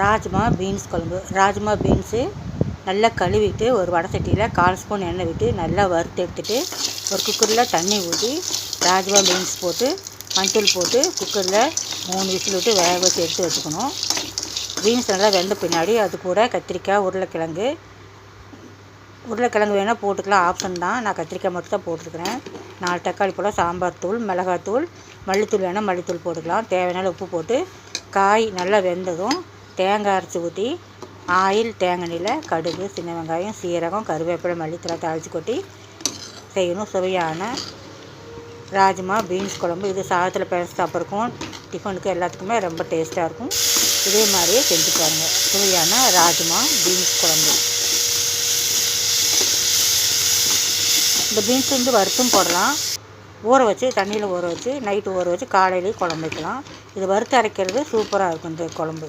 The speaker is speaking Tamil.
ராஜ்மா பீன்ஸ் குழம்பு. ராஜ்மா பீன்ஸு நல்லா கழுவிட்டு ஒரு வடை சட்டியில் கால் ஸ்பூன் எண்ணெய் விட்டு நல்லா வறுத்து எடுத்துட்டு ஒரு குக்கரில் தண்ணி ஊற்றி ராஜ்மா பீன்ஸ் போட்டு மஞ்சள் போட்டு குக்கரில் மூணு விசில் விட்டு வேக வச்சு எடுத்து வச்சுக்கணும். பீன்ஸ் நல்லா வெந்த பின்னாடி அது கூட கத்திரிக்காய் உருளைக்கிழங்கு. உருளைக்கிழங்கு வேணால் போட்டுக்கலாம் ஆப்ஷன் தான். நான் கத்திரிக்காய் மட்டும் தான் போட்டிருக்கிறேன். நாலு தக்காளி போல் சாம்பார் தூள் மிளகாத்தூள் மல்லித்தூள் வேணால் மல்லித்தூள் போட்டுக்கலாம். தேவையான உப்பு போட்டு காய் நல்லா வெந்ததும் தேங்காய் அரைச்சி ஊற்றி ஆயில் தேங்காய் எண்ணெயில் கடுகு சின்ன வெங்காயம் சீரகம் கருவேப்பிலை மல்லித்தலை தாளித்து கொட்டி செய்யணும். சுவையான ராஜ்மா பீன்ஸ் குழம்பு. இது சாதத்தில் பிசைஞ்சு சாப்பிட்றக்கும் டிஃபனுக்கு எல்லாத்துக்குமே ரொம்ப டேஸ்ட்டாக இருக்கும். இதே மாதிரியே செஞ்சு பாருங்கள் சுவையான ராஜ்மா பீன்ஸ் குழம்பு. இந்த பீன்ஸ் வந்து வறுத்தும் போடலாம். ஊற வச்சு தண்ணியில் ஊற வச்சு நைட்டு ஊற வச்சு காலையிலேயே குழம்பு வைக்கலாம். இது வறுத்து அரைக்கிறது சூப்பராக இருக்கும் இந்த குழம்பு.